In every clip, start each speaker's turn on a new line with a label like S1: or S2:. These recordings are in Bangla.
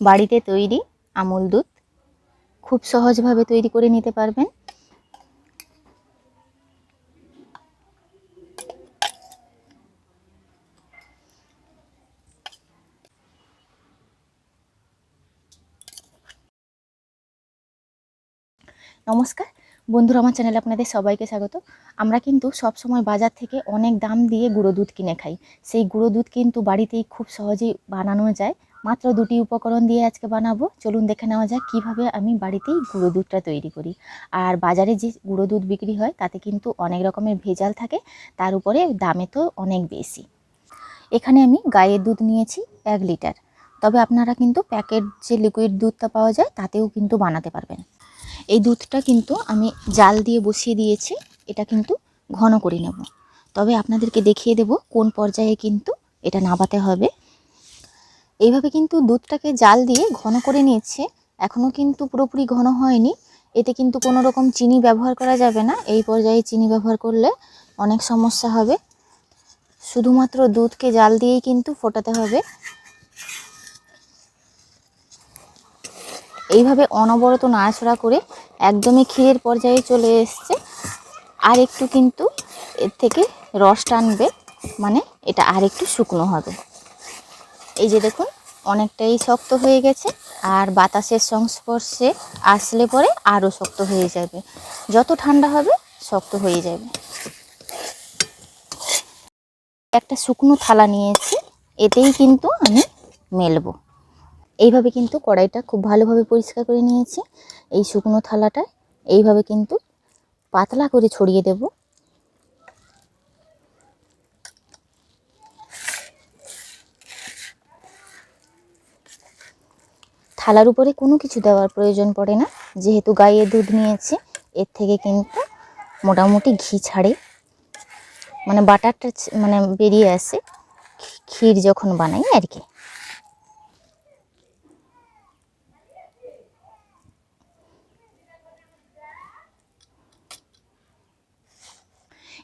S1: বাড়িতে তৈরি আমুল দুধ। খুব সহজভাবে তৈরি করে নিতে পারবেন। নমস্কার। বন্ধুরা, আমার চ্যানেলে আপনাদের সবাইকে স্বাগত। আমরা কিন্তু সব সময় বাজার থেকে অনেক দাম দিয়ে গুঁড়ো দুধ কিনে খাই। সেই গুঁড়ো দুধ কিন্তু বাড়িতেই খুব সহজেই বানানো যায়। মাত্র দুটি উপকরণ দিয়ে আজকে বানাবো। চলুন দেখে নেওয়া যাক কীভাবে আমি বাড়িতেই গুঁড়ো দুধটা তৈরি করি। আর বাজারে যে গুঁড়ো দুধ বিক্রি হয়, তাতে কিন্তু অনেক রকমের ভেজাল থাকে, তার উপরে দামে তো অনেক বেশি। এখানে আমি গায়ের দুধ নিয়েছি এক লিটার। তবে আপনারা কিন্তু প্যাকেট যে লিকুইড দুধটা পাওয়া যায়, তাতেও কিন্তু বানাতে পারবেন। এই দুধটা কিন্তু আমি জাল দিয়ে বসিয়ে দিয়েছি, এটা কিন্তু ঘন করে নেব। তবে আপনাদেরকে দেখিয়ে দেব কোন পর্যায়ে কিন্তু এটা নাবাতে হবে। এইভাবে কিন্তু দুধটাকে জাল দিয়ে ঘন করে নিয়েছে। এখনও কিন্তু পুরোপুরি ঘন হয়নি। এতে কিন্তু কোনো রকম চিনি ব্যবহার করা যাবে না। এই পর্যায়ে চিনি ব্যবহার করলে অনেক সমস্যা হবে। শুধুমাত্র দুধকে জাল দিয়েই কিন্তু ফোটাতে হবে। এইভাবে অনবরত নাড়াচড়া করে একদমই ক্ষীরের পর্যায়ে চলে এসছে। আর একটু কিন্তু এর থেকে রস টানবে মানে এটা আর একটু শুকনো হবে। এই যে দেখুন, অনেকটাই শক্ত হয়ে গেছে আর বাতাসের সংস্পর্শে আসলে পরে আরও শক্ত হয়ে যাবে। যত ঠান্ডা হবে, শক্ত হয়ে যাবে। একটা শুকনো থালা নিয়েছি, এতেই কিন্তু আমি মেলবো। এইভাবে কিন্তু কড়াইটা খুব ভালোভাবে পরিষ্কার করে নিয়েছি। এই শুকনো থালাটা এইভাবে কিন্তু পাতলা করে ছড়িয়ে দেব। থালার উপরে কোনো কিছু দেওয়ার প্রয়োজন পড়ে না। যেহেতু গায়ে দুধ নিয়েছে, এর থেকে কিন্তু মোটামুটি ঘি ছাড়ে। মানে বাটারটা মানে বেরিয়ে আসে ক্ষীর যখন বানাই আর কি।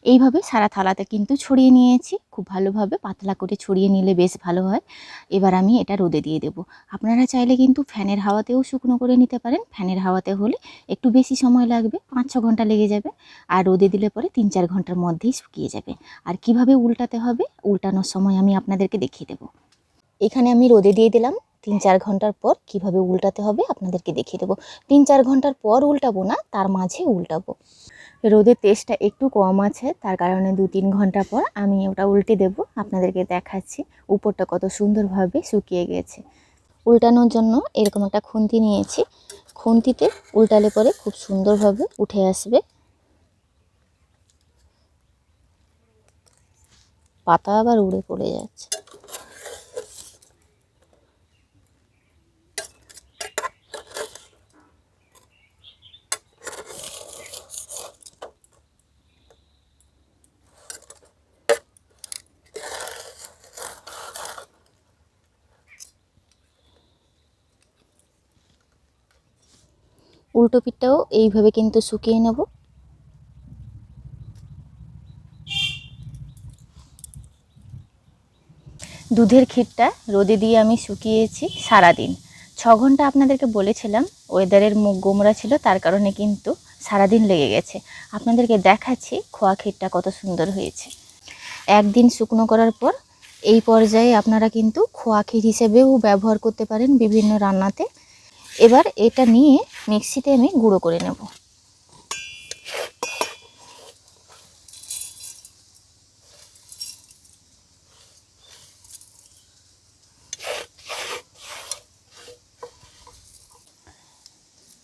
S1: এইভাবে সারা থালাতে কিন্তু ছড়িয়ে নিয়েছি। খুব ভালোভাবে পাতলা করে ছড়িয়ে নিলে বেশ ভালো হয়। এবার আমি এটা রোদে দিয়ে দেব। আপনারা চাইলে কিন্তু ফ্যানের হাওয়াতেও শুকনো করে নিতে পারেন। ফ্যানের হাওয়াতে হলে একটু বেশি সময় লাগবে, পাঁচ ছ ঘণ্টা লেগে যাবে। আর রোদে দিলে পরে তিন চার ঘণ্টার মধ্যেই শুকিয়ে যাবে। আর কীভাবে উল্টাতে হবে, উল্টানোর সময় আমি আপনাদেরকে দেখিয়ে দেব। এখানে আমি রোদে দিয়ে দিলাম। তিন চার ঘণ্টার পর কীভাবে উল্টাতে হবে আপনাদেরকে দেখিয়ে দেবো। তিন চার ঘণ্টার পর উল্টাবো না, তার মাঝে উল্টাবো। রোদের তেজটা একটু কম আছে, তার কারণে দু তিন ঘণ্টা পর আমি ওটা উল্টে দেব, আপনাদেরকে দেখাচ্ছি। উপরটা কত সুন্দরভাবে শুকিয়ে গেছে। উল্টানোর জন্য এরকম একটা খুন্তি নিয়েছি। খুন্তিতে উল্টালে পরে খুব সুন্দরভাবে উঠে আসবে। পাতা আবার উড়ে পড়ে যাচ্ছে। উল্টো পিঠটাও এইভাবে কিন্তু শুকিয়ে নেব। দুধের ক্ষীরটা রোদে দিয়ে আমি শুকিয়েছি সারাদিন। ছ ঘণ্টা আপনাদেরকে বলেছিলাম, ওয়েদারের মুখ গোমরা ছিল, তার কারণে কিন্তু সারাদিন লেগে গেছে। আপনাদেরকে দেখাচ্ছি খোয়া ক্ষীরটা কত সুন্দর হয়েছে। একদিন শুকনো করার পর এই পর্যায়ে আপনারা কিন্তু খোয়া ক্ষীর হিসেবেও ব্যবহার করতে পারেন বিভিন্ন রান্নাতে। এবার এটা নিয়ে মিক্সিতে আমি গুঁড়ো করে নেব।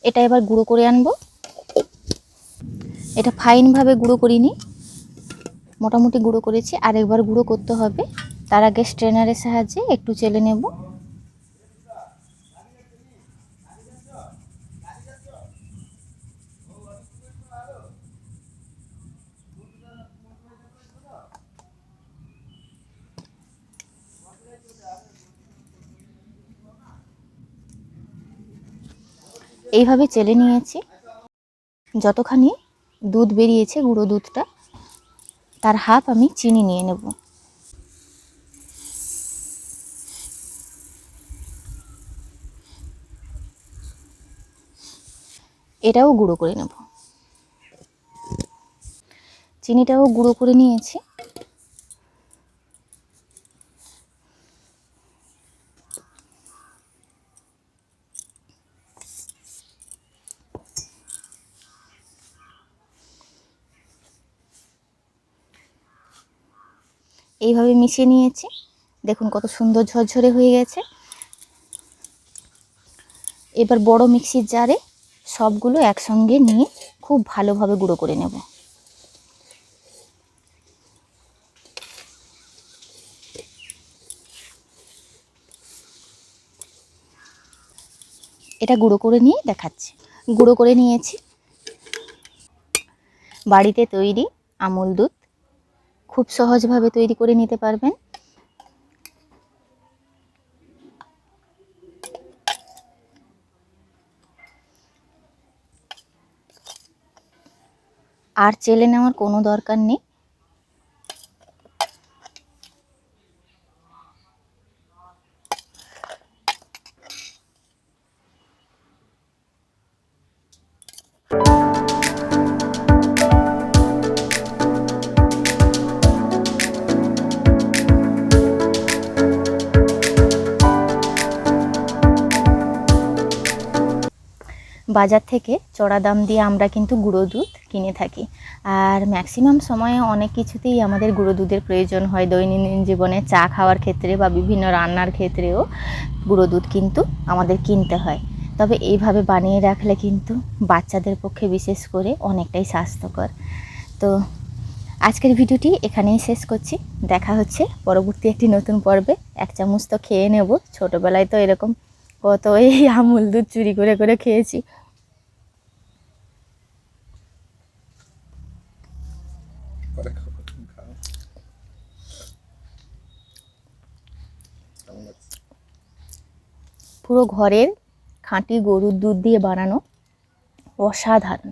S1: এটা এবার গুঁড়ো করে আনব। এটা ফাইনভাবে গুঁড়ো করিনি। মোটামুটি গুঁড়ো করেছি। আর একবার গুঁড়ো করতে হবে। তার আগে স্ট্রেনারের সাহায্যে একটু চেলে নেব। এইভাবে চেলে নিয়েছি। যতখানি দুধ বেরিয়েছে, গুঁড়ো দুধটা, তার হাফ আমি চিনি নিয়ে নেব। এটাও গুঁড়ো করে নেব। চিনিটাও গুঁড়ো করে নিয়েছি। এইভাবে মিশিয়ে নিয়েছি। দেখুন কত সুন্দর ঝরঝরে হয়ে গেছে। এবার বড় মিক্সির জারে সবগুলো একসঙ্গে নিয়ে খুব ভালোভাবে গুঁড়ো করে নেব। এটা গুঁড়ো করে নিয়ে দেখাচ্ছি। গুঁড়ো করে নিয়েছি। বাড়িতে তৈরি আমুল দুধ। খুব সহজভাবে তৈরি করে নিতে পারবেন। আর চেলে নেওয়ার কোনো দরকার নেই। বাজার থেকে চড়া দাম দিয়ে আমরা কিন্তু গুঁড়ো দুধ কিনে থাকি। আর ম্যাক্সিমাম সময়ে অনেক কিছুতেই আমাদের গুঁড়ো দুধের প্রয়োজন হয়। দৈনন্দিন জীবনে চা খাওয়ার ক্ষেত্রে বা বিভিন্ন রান্নার ক্ষেত্রেও গুঁড়ো দুধ কিন্তু আমাদের কিনতে হয়। তবে এইভাবে বানিয়ে রাখলে কিন্তু বাচ্চাদের পক্ষে বিশেষ করে অনেকটাই স্বাস্থ্যকর। তো আজকের ভিডিওটি এখানেই শেষ করছি। দেখা হচ্ছে পরবর্তী একটি নতুন পর্বে। এক চামচ তো খেয়ে নেব। ছোটোবেলায় তো এরকম কত এই আমুল দুধ চুরি করে করে খেয়েছি। পরে ঘরের খাঁটি গরুর দুধ দিয়ে বানানো অসাধারণ।